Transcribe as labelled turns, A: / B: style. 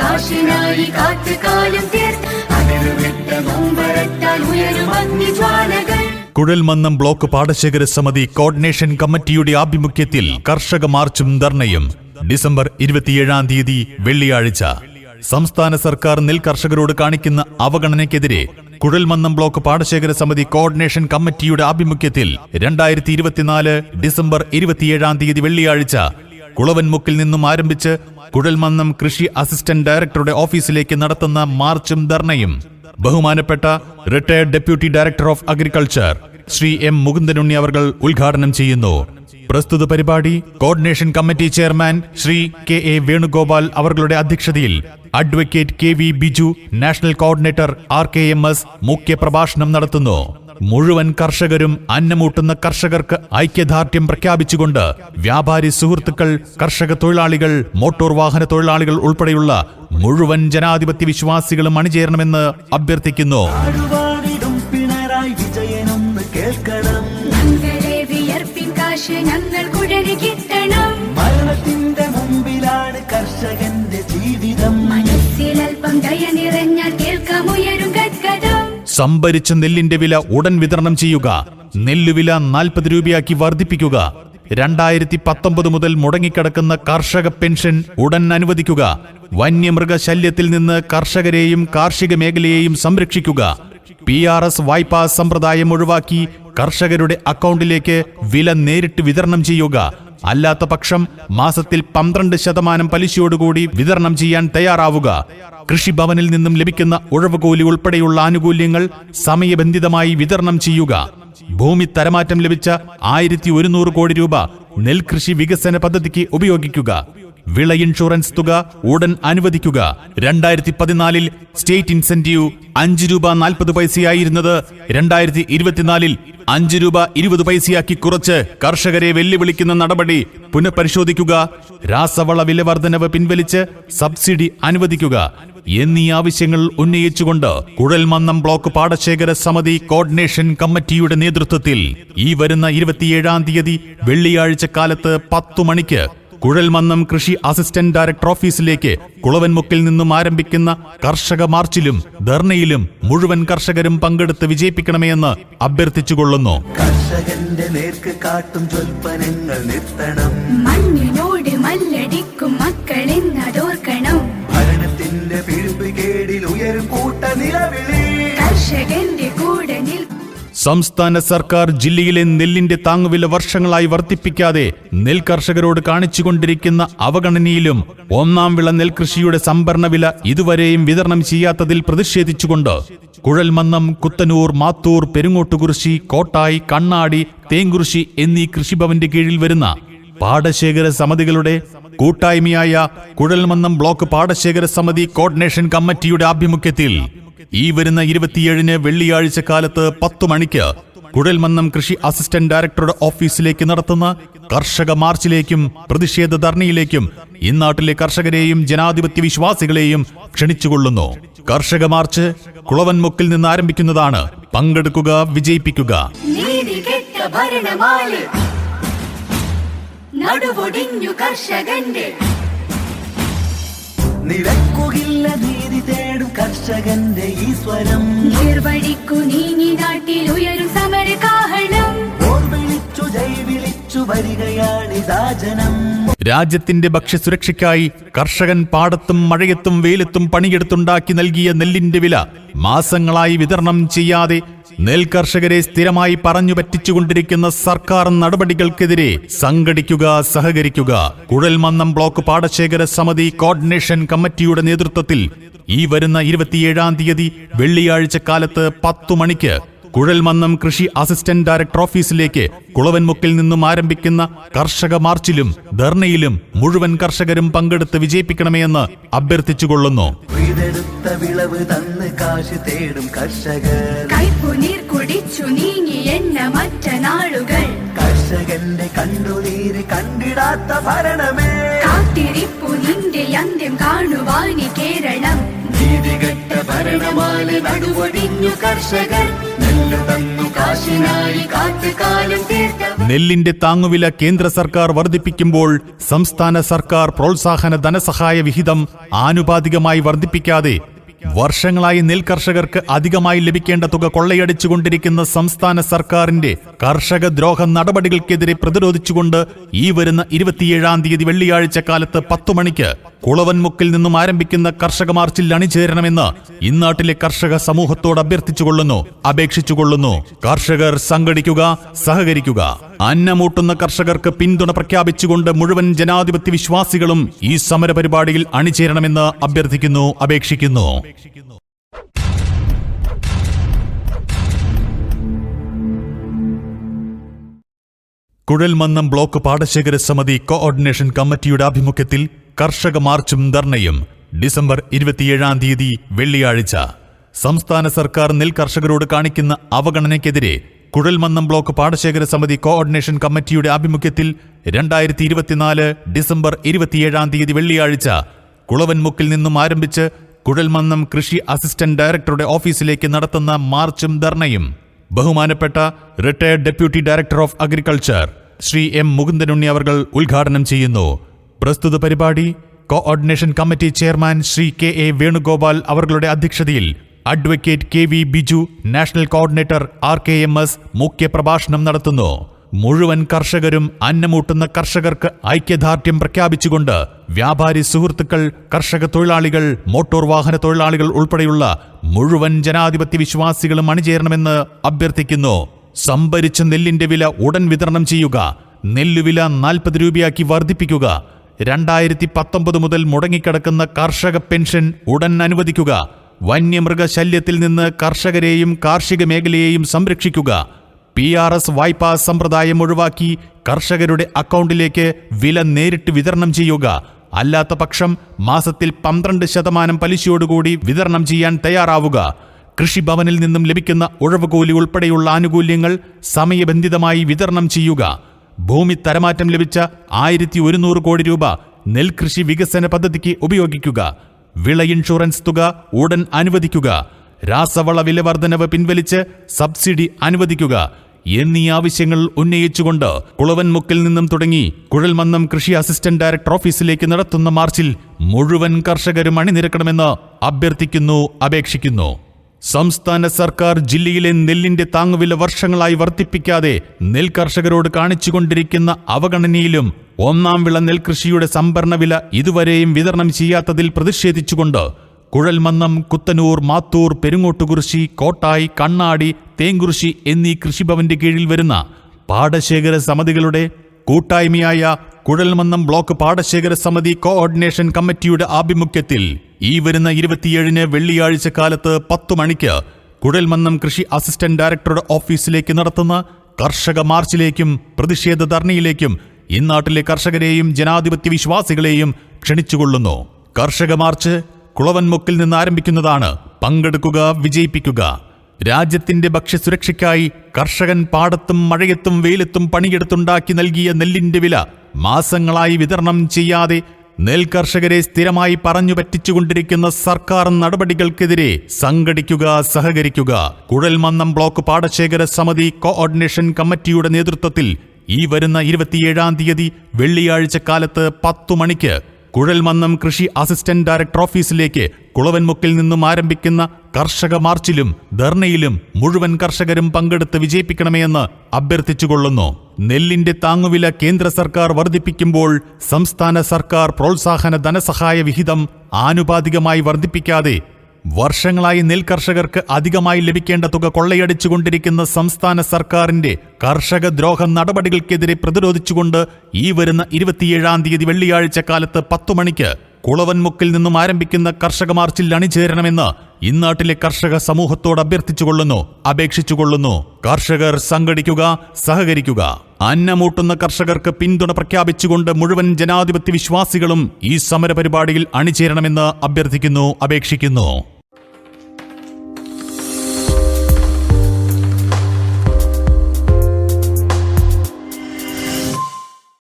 A: കാശിനായി അഗ്നിജ്വാലകൾ.
B: Kuzhalmannam block പാടശേഖര സമിതി coordination കമ്മിറ്റിയുടെ ആഭിമുഖ്യത്തിൽ കർഷക മാർച്ചും ധർണയും ഡിസംബർ ഇരുപത്തിയേഴാം തീയതി വെള്ളിയാഴ്ച. സംസ്ഥാന സർക്കാർ നെൽ കർഷകരോട് കാണിക്കുന്ന അവഗണനയ്ക്കെതിരെ കുഴൽമന്നം ബ്ലോക്ക് പാടശേഖര സമിതി കോർഡിനേഷൻ കമ്മിറ്റിയുടെ ആഭിമുഖ്യത്തിൽ രണ്ടായിരത്തി ഇരുപത്തിനാല് ഡിസംബർ ഇരുപത്തിയേഴാം തീയതി വെള്ളിയാഴ്ച കുളവൻമുക്കിൽ നിന്നും ആരംഭിച്ച് കുഴൽമന്നം കൃഷി അസിസ്റ്റന്റ് ഡയറക്ടറുടെ ഓഫീസിലേക്ക് നടത്തുന്ന മാർച്ചും ധർണയും. ബഹുമാനപ്പെട്ട retired deputy director of agriculture Shri M Mukundanunni അവർ ഉദ്ഘാടനം ചെയ്യുന്നു. പ്രസ്തുത പരിപാടി coordination committee chairman Shri K A Venugopal അവരുടെ അധ്യക്ഷതയിൽ advocate K V Biju national coordinator R K M S മുഖ്യ പ്രഭാഷണം നടത്തുന്നു. മുഴുവൻ കർഷകരും അന്നമൂട്ടുന്ന കർഷകർക്ക് ഐക്യദാർഢ്യം പ്രഖ്യാപിച്ചുകൊണ്ട് വ്യാപാരി സുഹൃത്തുക്കൾ കർഷക തൊഴിലാളികൾ മോട്ടോർ വാഹന തൊഴിലാളികൾ ഉൾപ്പെടെയുള്ള മുഴുവൻ ജനാധിപത്യ വിശ്വാസികളും അണിചേരണമെന്ന് അഭ്യർത്ഥിക്കുന്നു.
C: മരണത്തിന്റെ മുമ്പിലാണ് കർഷകന്റെ ജീവിതം.
A: മനസ്സിലൽപ്പം ദയ നിറഞ്ഞാൽ കേൾക്കാം ഉയരും ഗദ്ഗതം
B: സംഭരിച്ച നെല്ലിന്റെ വില ഉടൻ വിതരണം ചെയ്യുക. നെല്ലുവില നാൽപ്പത് രൂപയാക്കി വർദ്ധിപ്പിക്കുക. രണ്ടായിരത്തി പത്തൊമ്പത് മുതൽ മുടങ്ങിക്കിടക്കുന്ന കർഷക പെൻഷൻ ഉടൻ അനുവദിക്കുക. വന്യമൃഗശല്യത്തിൽ നിന്ന് കർഷകരെയും കാർഷിക മേഖലയെയും സംരക്ഷിക്കുക. പി ആർ എസ് വായ്പാ സമ്പ്രദായം ഒഴിവാക്കി കർഷകരുടെ അക്കൗണ്ടിലേക്ക് വില നേരിട്ട് വിതരണം ചെയ്യുക. അല്ലാത്ത പക്ഷം മാസത്തിൽ പന്ത്രണ്ട് ശതമാനം പലിശയോടുകൂടി വിതരണം ചെയ്യാൻ തയ്യാറാവുക. കൃഷിഭവനിൽ നിന്നും ലഭിക്കുന്ന ഉഴവുകൂലി ഉൾപ്പെടെയുള്ള ആനുകൂല്യങ്ങൾ സമയബന്ധിതമായി വിതരണം ചെയ്യുക. ഭൂമി തരമാറ്റം ലഭിച്ച ആയിരത്തി ഒരുന്നൂറ് കോടി രൂപ നെൽകൃഷി വികസന പദ്ധതിക്ക് ഉപയോഗിക്കുക. വിള ഇൻഷുറൻസ് തുക ഉടൻ അനുവദിക്കുക. രണ്ടായിരത്തി പതിനാലിൽ സ്റ്റേറ്റ് ഇൻസെന്റീവ് അഞ്ച് രൂപ നാൽപ്പത് പൈസയായിരുന്നത് രണ്ടായിരത്തി ഇരുപത്തിനാലിൽ അഞ്ച് രൂപ ഇരുപത് പൈസയാക്കി കുറച്ച് കർഷകരെ വെല്ലുവിളിക്കുന്ന നടപടി പുനഃപരിശോധിക്കുക. രാസവള വില വർധനവ് പിൻവലിച്ച് സബ്സിഡി അനുവദിക്കുക. എന്നീ ആവശ്യങ്ങൾ ഉന്നയിച്ചുകൊണ്ട് കുഴൽമന്നം ബ്ലോക്ക് പാടശേഖര സമിതി കോർഡിനേഷൻ കമ്മിറ്റിയുടെ നേതൃത്വത്തിൽ ഈ വരുന്ന ഇരുപത്തിയേഴാം തീയതി വെള്ളിയാഴ്ച കാലത്ത് പത്തു മണിക്ക് കുഴൽമന്നം കൃഷി അസിസ്റ്റന്റ് ഡയറക്ടർ ഓഫീസിലേക്ക് കുളവൻമുക്കിൽ നിന്നും ആരംഭിക്കുന്ന കർഷക മാർച്ചിലും ധർണയിലും മുഴുവൻ കർഷകരും പങ്കെടുത്ത് വിജയിപ്പിക്കണമെന്ന് അഭ്യർത്ഥിച്ചുകൊള്ളുന്നു.
C: കർഷകന്റെ നേർക്ക് കാട്ടും നിർത്തണം.
A: മണ്ണിനോട് മല്ലടിക്കും മക്കളെന്നതോർക്കണം.
C: ഭരണത്തിന്റെ പിഴുപ്പ് കേടിൽ ഉയരും കൂട്ട നിലവിളി
A: കർഷകന്റെ
B: സംസ്ഥാന സർക്കാർ ജില്ലയിലെ നെല്ലിന്റെ താങ്ങുവില വർഷങ്ങളായി വർദ്ധിപ്പിക്കാതെ നെൽ കർഷകരോട് കാണിച്ചുകൊണ്ടിരിക്കുന്ന അവഗണനയിലും ഒന്നാം വിള നെൽകൃഷിയുടെ സംഭരണ വില ഇതുവരെയും വിതരണം ചെയ്യാത്തതിൽ പ്രതിഷേധിച്ചുകൊണ്ട് കുഴൽമന്നം കുത്തനൂർ മാത്തൂർ പെരുങ്ങോട്ടുകുറിശി കോട്ടായി കണ്ണാടി തേങ്കുറിശി എന്നീ കൃഷിഭവന്റെ കീഴിൽ വരുന്ന പാടശേഖര സമിതികളുടെ കൂട്ടായ്മയായ കുഴൽമന്നം ബ്ലോക്ക് പാടശേഖര സമിതി കോർഡിനേഷൻ കമ്മിറ്റിയുടെ ആഭിമുഖ്യത്തിൽ ഈ വരുന്ന ഇരുപത്തിയേഴിന് വെള്ളിയാഴ്ച കാലത്ത് പത്തു മണിക്ക് കുഴൽമന്നം കൃഷി അസിസ്റ്റന്റ് ഡയറക്ടറുടെ ഓഫീസിലേക്ക് നടത്തുന്ന കർഷക മാർച്ചിലേക്കും പ്രതിഷേധ ധർണയിലേക്കും ഇന്നാട്ടിലെ കർഷകരെയും ജനാധിപത്യ വിശ്വാസികളെയും ക്ഷണിച്ചുകൊള്ളുന്നു. കർഷക മാർച്ച് കുളവൻമുക്കിൽ നിന്ന് ആരംഭിക്കുന്നതാണ്. പങ്കെടുക്കുക വിജയിപ്പിക്കുക.
A: കർഷകന്റെ.
C: നിരക്കുകില്ല നീതി തേടും കർഷകന്റെ ഈശ്വരം സ്വരം.
A: നിർവഴിക്കു നീങ്ങി നാട്ടിൽ ഉയരും സമരകാഹളം
C: ഓർ വിളിച്ചു ജൈവിളിച്ചു വിളിച്ചു വരികയാണിതാ ജനം.
B: രാജ്യത്തിന്റെ ഭക്ഷ്യസുരക്ഷയ്ക്കായി കർഷകൻ പാടത്തും മഴയത്തും വെയിലത്തും പണിയെടുത്തുണ്ടാക്കി നൽകിയ നെല്ലിന്റെ വില മാസങ്ങളായി വിതരണം ചെയ്യാതെ നെൽ കർഷകരെ സ്ഥിരമായി പറഞ്ഞു പറ്റിച്ചുകൊണ്ടിരിക്കുന്ന സർക്കാർ നടപടികൾക്കെതിരെ സംഘടിക്കുക സഹകരിക്കുക. കുഴൽമന്നം ബ്ലോക്ക് പാടശേഖര സമിതി കോർഡിനേഷൻ കമ്മിറ്റിയുടെ നേതൃത്വത്തിൽ ഈ വരുന്ന ഇരുപത്തിയേഴാം തീയതി വെള്ളിയാഴ്ച കാലത്ത് പത്തു മണിക്ക് കുഴൽമന്നം കൃഷി അസിസ്റ്റന്റ് ഡയറക്ടർ ഓഫീസിലേക്ക് കുളവൻമുക്കിൽ നിന്നും ആരംഭിക്കുന്ന കർഷക മാർച്ചിലും ധർണയിലും മുഴുവൻ കർഷകരും പങ്കെടുത്ത് വിജയിപ്പിക്കണമെന്ന് അഭ്യർത്ഥിച്ചുകൊള്ളുന്നു.
C: വീടെടുത്ത വിളവ് തന്ന് കാശ് തേടും കർഷകർ
A: കൈപ്പുനീർ കുടിച്ചു നീങ്ങി എണ്ണ മറ്റ നാളുകൾ.
C: കർഷകന്റെ കണ്ണുനീര് കണ്ടിടാത്ത ഭരണമേ.
A: കാത്തിരിപ്പു നിന്റെ അന്ത്യം കാണുവാനി കേരളം.
C: നീതികെട്ട ഭരണമാല നടുവൊടിഞ്ഞു കർഷകർ
B: നെല്ലിന്റെ താങ്ങുവില കേന്ദ്ര സർക്കാർ വർദ്ധിപ്പിക്കുമ്പോൾ സംസ്ഥാന സർക്കാർ പ്രോത്സാഹന ധനസഹായ വിഹിതം ആനുപാതികമായി വർദ്ധിപ്പിക്കാതെ വർഷങ്ങളായി നെൽ കർഷകർക്ക് അധികമായി ലഭിക്കേണ്ട തുക കൊള്ളയടിച്ചുകൊണ്ടിരിക്കുന്ന സംസ്ഥാന സർക്കാരിന്റെ കർഷക ദ്രോഹ നടപടികൾക്കെതിരെ പ്രതിരോധിച്ചുകൊണ്ട് ഈ വരുന്ന ഇരുപത്തിയേഴാം തീയതി വെള്ളിയാഴ്ച കാലത്ത് പത്തു മണിക്ക് കുളവൻമുക്കിൽ നിന്നും ആരംഭിക്കുന്ന കർഷക മാർച്ചിൽ അണിചേരണമെന്ന് ഇന്നാട്ടിലെ കർഷക സമൂഹത്തോട് അഭ്യർത്ഥിച്ചുകൊള്ളുന്നു അപേക്ഷിച്ചുകൊള്ളുന്നു. കർഷകർ സംഘടിക്കുക സഹകരിക്കുക. അന്നമൂട്ടുന്ന കർഷകർക്ക് പിന്തുണ പ്രഖ്യാപിച്ചുകൊണ്ട് മുഴുവൻ ജനാധിപത്യ വിശ്വാസികളും ഈ സമരപരിപാടിയിൽ അണിചേരണമെന്ന് അഭ്യർത്ഥിക്കുന്നു അപേക്ഷിക്കുന്നു. കുഴൽമന്നം ബ്ലോക്ക് പാടശേഖര സമിതി കോഓർഡിനേഷൻ കമ്മിറ്റിയുടെ ആഭിമുഖ്യത്തിൽ കർഷക മാർച്ചും ധർണയും ഡിസംബർ ഇരുപത്തിയേഴാം തീയതി വെള്ളിയാഴ്ച. സംസ്ഥാന സർക്കാർ നെൽ കർഷകരോട് കാണിക്കുന്ന അവഗണനയ്ക്കെതിരെ കുഴൽമന്നം ബ്ലോക്ക് പാടശേഖര സമിതി കോഓർഡിനേഷൻ കമ്മിറ്റിയുടെ ആഭിമുഖ്യത്തിൽ രണ്ടായിരത്തി ഇരുപത്തിനാല് ഡിസംബർ ഇരുപത്തിയേഴാം തീയതി വെള്ളിയാഴ്ച കുളവൻമുക്കിൽ നിന്നും ആരംഭിച്ച് കുഴൽമന്നം കൃഷി അസിസ്റ്റന്റ് ഡയറക്ടറുടെ ഓഫീസിലേക്ക് നടത്തുന്ന മാർച്ചും ധർണയും. ബഹുമാനപ്പെട്ട retired deputy director of agriculture Shri M Mukundanunni അവർ ഉദ്ഘാടനം ചെയ്യുന്നു. പ്രസ്തുത പരിപാടി coordination committee chairman Shri K A Venugopal അവരുടെ അധ്യക്ഷതയിൽ advocate K V Biju national coordinator R K M S മുഖ്യപ്രഭാഷണം നടത്തുന്നു. മുഴുവൻ കർഷകരും അന്നമൂട്ടുന്ന കർഷകർക്ക് ഐക്യദാർഢ്യം പ്രഖ്യാപിച്ചുകൊണ്ട് വ്യാപാരി സുഹൃത്തുക്കൾ കർഷക തൊഴിലാളികൾ മോട്ടോർ വാഹന തൊഴിലാളികൾ ഉൾപ്പെടെയുള്ള മുഴുവൻ ജനാധിപത്യ വിശ്വാസികളും അണിചേരണമെന്ന് അഭ്യർത്ഥിക്കുന്നു. സംഭരിച്ച നെല്ലിന്റെ വില ഉടൻ വിതരണം ചെയ്യുക നെല്ലുവില നാൽപ്പത് രൂപയാക്കി വർദ്ധിപ്പിക്കുക രണ്ടായിരത്തി പത്തൊമ്പത് മുതൽ മുടങ്ങിക്കിടക്കുന്ന കർഷക പെൻഷൻ ഉടൻ അനുവദിക്കുക വന്യമൃഗശല്യത്തിൽ നിന്ന് കർഷകരെയും കാർഷിക മേഖലയെയും സംരക്ഷിക്കുക. പി ആർ എസ് വായ്പാ സമ്പ്രദായം ഒഴിവാക്കി കർഷകരുടെ അക്കൗണ്ടിലേക്ക് വില നേരിട്ട് വിതരണം ചെയ്യുക. അല്ലാത്ത പക്ഷം മാസത്തിൽ പന്ത്രണ്ട് ശതമാനം പലിശയോടുകൂടി വിതരണം ചെയ്യാൻ തയ്യാറാവുക. കൃഷിഭവനിൽ നിന്നും ലഭിക്കുന്ന ഉഴവുകൂലി ഉൾപ്പെടെയുള്ള ആനുകൂല്യങ്ങൾ സമയബന്ധിതമായി വിതരണം ചെയ്യുക. ഭൂമി തരമാറ്റം ലഭിച്ച ആയിരത്തി ഒരുന്നൂറ് കോടി രൂപ നെൽകൃഷി വികസന പദ്ധതിക്ക് ഉപയോഗിക്കുക. വിള ഇൻഷുറൻസ് തുക ഉടൻ അനുവദിക്കുക. രാസവള വില വർധനവ് പിൻവലിച്ച് സബ്സിഡി അനുവദിക്കുക. എന്നീ ആവശ്യങ്ങൾ ഉന്നയിച്ചുകൊണ്ട് കുളവൻമുക്കിൽ നിന്നും തുടങ്ങി കുഴൽമന്നം കൃഷി അസിസ്റ്റന്റ് ഡയറക്ടർ ഓഫീസിലേക്ക് നടത്തുന്ന മാർച്ചിൽ മുഴുവൻ കർഷകരും അണിനിരക്കണമെന്ന് അഭ്യർത്ഥിക്കുന്നു അപേക്ഷിക്കുന്നു. സംസ്ഥാന സർക്കാർ ജില്ലയിലെ നെല്ലിന്റെ താങ്ങുവില വർഷങ്ങളായി വർദ്ധിപ്പിക്കാതെ നെൽ കർഷകരോട് കാണിച്ചുകൊണ്ടിരിക്കുന്ന അവഗണനയിലും ഒന്നാം വിള നെൽകൃഷിയുടെ സംഭരണ വില ഇതുവരെയും വിതരണം ചെയ്യാത്തതിൽ പ്രതിഷേധിച്ചുകൊണ്ട് കുഴൽമന്നം കുത്തനൂർ മാത്തൂർ പെരുങ്ങോട്ടുകുറിശി കോട്ടായി കണ്ണാടി തേങ്കുറിശി എന്നീ കൃഷിഭവന്റെ കീഴിൽ വരുന്ന പാടശേഖര സമിതികളുടെ കൂട്ടായ്മയായ കുഴൽമന്നം ബ്ലോക്ക് പാടശേഖര സമിതി കോഓർഡിനേഷൻ കമ്മിറ്റിയുടെ ആഭിമുഖ്യത്തിൽ ഈ വരുന്ന ഇരുപത്തിയേഴിന് വെള്ളിയാഴ്ച കാലത്ത് പത്തു മണിക്ക് കുഴൽമന്നം കൃഷി അസിസ്റ്റന്റ് ഡയറക്ടറുടെ ഓഫീസിലേക്ക് നടത്തുന്ന കർഷക മാർച്ചിലേക്കും പ്രതിഷേധ ധർണയിലേക്കും ഇന്നാട്ടിലെ കർഷകരെയും ജനാധിപത്യ വിശ്വാസികളെയും ക്ഷണിച്ചുകൊള്ളുന്നു. കർഷക മാർച്ച് കുളവൻമുക്കിൽ നിന്ന് ആരംഭിക്കുന്നതാണ്. പങ്കെടുക്കുക വിജയിപ്പിക്കുക. രാജ്യത്തിന്റെ ഭക്ഷ്യസുരക്ഷയ്ക്കായി കർഷകൻ പാടത്തും മഴയത്തും വെയിലത്തും പണിയെടുത്തുണ്ടാക്കി നൽകിയ നെല്ലിന്റെ വില മാസങ്ങളായി വിതരണം ചെയ്യാതെ നെൽകർഷകരെ സ്ഥിരമായി പറഞ്ഞു പറ്റിച്ചുകൊണ്ടിരിക്കുന്ന സർക്കാർ നടപടികൾക്കെതിരെ സംഘടിക്കുക സഹകരിക്കുക. കുഴൽമന്നം ബ്ലോക്ക് പാടശേഖര സമിതി കോഓർഡിനേഷൻ കമ്മിറ്റിയുടെ നേതൃത്വത്തിൽ ഈ വരുന്ന ഇരുപത്തിയേഴാം തീയതി വെള്ളിയാഴ്ച കാലത്ത് പത്തു മണിക്ക് കുഴൽമന്നം കൃഷി അസിസ്റ്റന്റ് ഡയറക്ടർ ഓഫീസിലേക്ക് കുളവൻമുക്കിൽ നിന്നും ആരംഭിക്കുന്ന കർഷക മാർച്ചിലും ധർണയിലും മുഴുവൻ കർഷകരും പങ്കെടുത്ത് വിജയിപ്പിക്കണമെന്ന് അഭ്യർത്ഥിച്ചുകൊള്ളുന്നു. നെല്ലിന്റെ താങ്ങുവില കേന്ദ്ര സർക്കാർ വർദ്ധിപ്പിക്കുമ്പോൾ സംസ്ഥാന സർക്കാർ പ്രോത്സാഹന ധനസഹായ വിഹിതം ആനുപാതികമായി വർദ്ധിപ്പിക്കാതെ വർഷങ്ങളായി നെൽകർഷകർക്ക് അധികമായി ലഭിക്കേണ്ട തുക കൊള്ളയടിച്ചുകൊണ്ടിരിക്കുന്ന സംസ്ഥാന സർക്കാരിന്റെ കർഷക ദ്രോഹ നടപടികൾക്കെതിരെ പ്രതിരോധിച്ചുകൊണ്ട് ഈ വരുന്ന ഇരുപത്തിയേഴാം തീയതി വെള്ളിയാഴ്ച കാലത്ത് പത്തു മണിക്ക് കുളവൻമുക്കിൽ നിന്നും ആരംഭിക്കുന്ന കർഷക മാർച്ചിൽ അണിചേരണമെന്ന് ഇന്നാട്ടിലെ കർഷക സമൂഹത്തോട് അഭ്യർത്ഥിച്ചുകൊള്ളുന്നു അപേക്ഷിച്ചുകൊള്ളുന്നു. കർഷകർ സംഘടിക്കുക സഹകരിക്കുക. അന്നമൂട്ടുന്ന കർഷകർക്ക് പിന്തുണ പ്രഖ്യാപിച്ചുകൊണ്ട് മുഴുവൻ ജനാധിപത്യ വിശ്വാസികളും ഈ സമരപരിപാടിയിൽ അണിചേരണമെന്ന് അഭ്യർത്ഥിക്കുന്നു അപേക്ഷിക്കുന്നു.